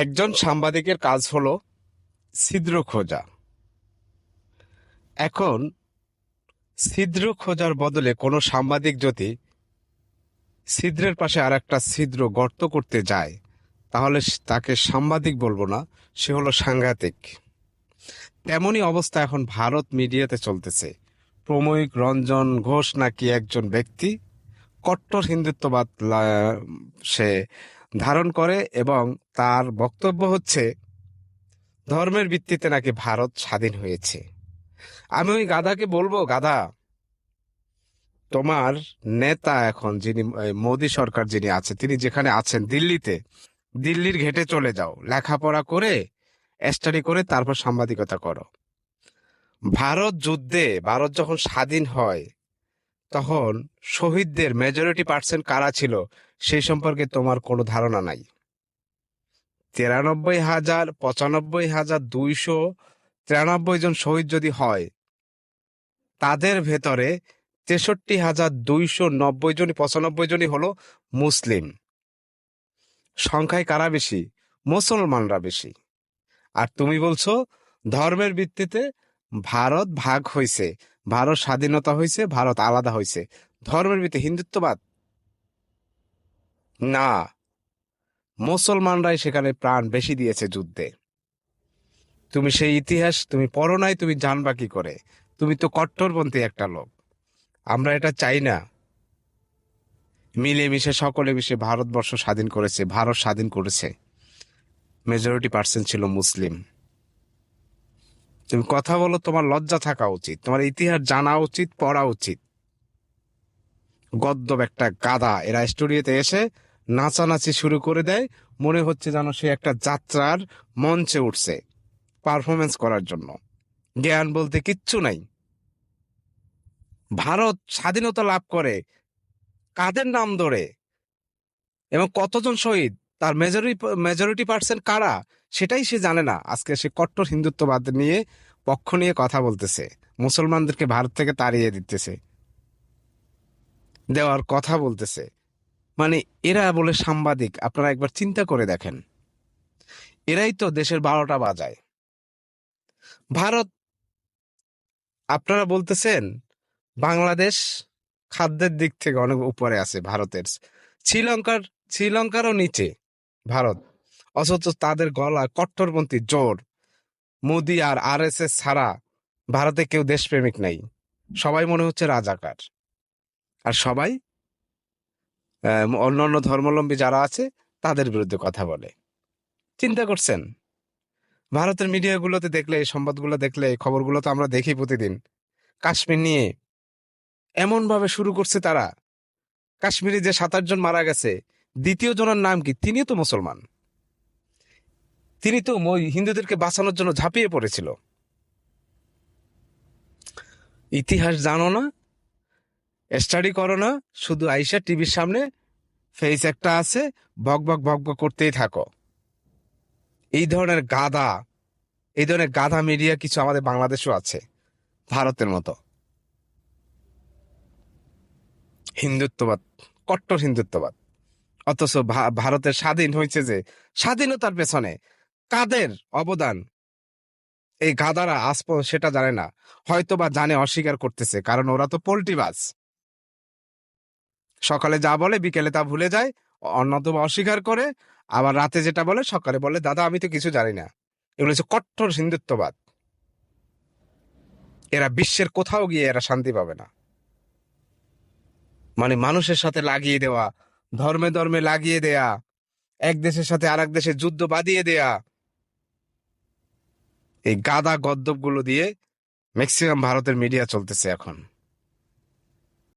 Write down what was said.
একজন সাংবাদিকের কাজ হলো ছিদ্র খোঁজা। এখন, ছিদ্র খোঁজার বদলে কোনো সাংবাদিক যদি ছিদ্রের পাশে আর একটা ছিদ্র গর্ত করতে যায়, তাহলে তাকে সাংবাদিক বলব না, সে হলো সাংঘাতিক। তেমনই অবস্থা এখন ভারত মিডিয়াতে চলতেছে। প্রময়িক রঞ্জন ঘোষ নাকি একজন ব্যক্তি, কট্টর হিন্দুত্ববাদ সে ধারণ করে এবং তার বক্তব্য হচ্ছে, ধর্মের ভিত্তিতে নাকি ভারত স্বাধীন হয়েছে? আমি ওই গাধাকে বলব, গাধা, তোমার নেতা এখন যিনি মোদী সরকার যিনি আছে, তিনি যেখানে আছেন দিল্লিতে, দিল্লির ঘেটে চলে যাও, লেখাপড়া করে স্টাডি করে তারপর সাংবাদিকতা করো। ভারত যুদ্ধে, ভারত যখন স্বাধীন হয় তখন শহীদদের মেজরিটি পার্সেন্ট কারা ছিল সেই সম্পর্কে তোমার কোনো ধারণা নাই। তিরানব্বই হাজার, পঁচানব্বই হাজার দুইশো তিরানব্বই জন শহীদ যদি হয়, তাদের ভেতরে তেষট্টি হাজার দুইশো নব্বই জন পঁচানব্বই জনই হলো মুসলিম। সংখ্যায় কারা বেশি? মুসলমানরা বেশি। আর তুমি বলছো, ধর্মের ভিত্তিতে ভারত ভাগ হয়েছে ভারত স্বাধীনতা হয়েছে ভারত আলাদা হয়েছে ধর্মের ভিত্তিতে হিন্দুত্ববাদ? না। মুসলমানরাই সেখানে প্রাণ বেশি দিয়েছে যুদ্ধে। তুমি সেই ইতিহাস তুমি পড়ো নাই, তুমি জানবা কি করে? তুমি তো কট্টরপন্থী একটা লোক। আমরা এটা চাই না। মিলেমিশে সকলে মিশে ভারতবর্ষ স্বাধীন করেছে, ভারত স্বাধীন করেছে। মেজরিটি পার্সেন্ট ছিল মুসলিম। তুমি কথা বলো, তোমার লজ্জা থাকা উচিত। তোমার ইতিহাস জানা উচিত, পড়া উচিত। গদ্যব একটা গাদা, এরা স্টুডিওতে এসে নাচানাচি শুরু করে দেয়। মনে হচ্ছে যেন সে একটা যাত্রার মঞ্চে উঠছে পারফরমেন্স করার জন্য। জ্ঞান বলতে কিচ্ছু নাই। ভারত স্বাধীনতা লাভ করে, কাদের নাম ধরে? এবং কতজন শহীদ? তার মেজরি মেজরিটি পার্সেন্ট কারা? সেটাই সে জানে না। আজকে সে কট্টর হিন্দুত্ববাদ নিয়ে পক্ষ নিয়ে কথা বলতেছে। মুসলমানদেরকে ভারত থেকে তাড়িয়ে দিতেছে। দেওয়ার কথা বলতেছে। মানে এরা বলে সাংবাদিক, আপনারা একবার চিন্তা করে দেখেন। এরাই তো দেশের বারোটা বাজায়। ভারত, আপনারা বলতেছেন, বাংলাদেশ খাদ্যের দিক থেকে অনেক উপরে আছে ভারতের। শ্রীলঙ্কার, শ্রীলঙ্কারও নিচে ভারত। অথচ তাদের গলা কট্টরপন্থী, জোর। মোদি আর আর এস এস ছাড়া ভারতে কেউ দেশপ্রেমিক নাই। সবাই মনে হচ্ছে রাজাকার। আর সবাই আহ, অন্যান্য ধর্মাবলম্বী যারা আছে তাদের বিরুদ্ধে কথা বলে। চিন্তা করছেন? ভারতের মিডিয়াগুলোতে দেখলে এই সংবাদগুলো দেখলে এই খবরগুলো তো আমরা দেখি প্রতিদিন। কাশ্মীর নিয়ে এমন ভাবে শুরু করছে তারা। কাশ্মীরে যে সাত জন মারা গেছে দ্বিতীয় জনের নাম কি? তিনিও তো মুসলমান। তিনি তো মই- হিন্দুদেরকে বাঁচানোর জন্য ঝাঁপিয়ে পড়েছিল। ইতিহাস জানো না স্টাডি করো না, শুধু আইসা টিভির সামনে ফেস একটা আছে, বক বক বক করতেই থাকো। এই ধরনের গাধা এই ধরনের গাধা মিডিয়া কিছু আমাদের বাংলাদেশেও আছে, ভারতের মতো। হিন্দুত্ববাদ, কট্টর হিন্দুত্ববাদ। অথচ ভারতের স্বাধীন হয়েছে যে, স্বাধীনতার পেছনে কাদের অবদান? এই গাদারা আজ সেটা জানে না। হয়তো বা জানে, অস্বীকার করতেছে, কারণ ওরা তো পোল্ট্রিবাজ সকালে যা বলে, বিকেলে তা ভুলে যায় অন্যতম অস্বীকার করে, আবার রাতে যেটা বলে, সকালে বলে, দাদা, আমি তো কিছু জানি না। এগুলো হচ্ছে কট্টর হিন্দুত্ববাদ এরা বিশ্বের কোথাও গিয়ে এরা শান্তি পাবে না। মানে মানুষের সাথে লাগিয়ে দেওয়া, ধর্মে ধর্মে লাগিয়ে দেয়া, এক দেশের সাথে আরেক দেশে যুদ্ধ বাঁধিয়ে দেয়া এই গাদা গদ্দপগুলো দিয়ে ম্যাক্সিমাম ভারতের মিডিয়া চলতেছে এখন।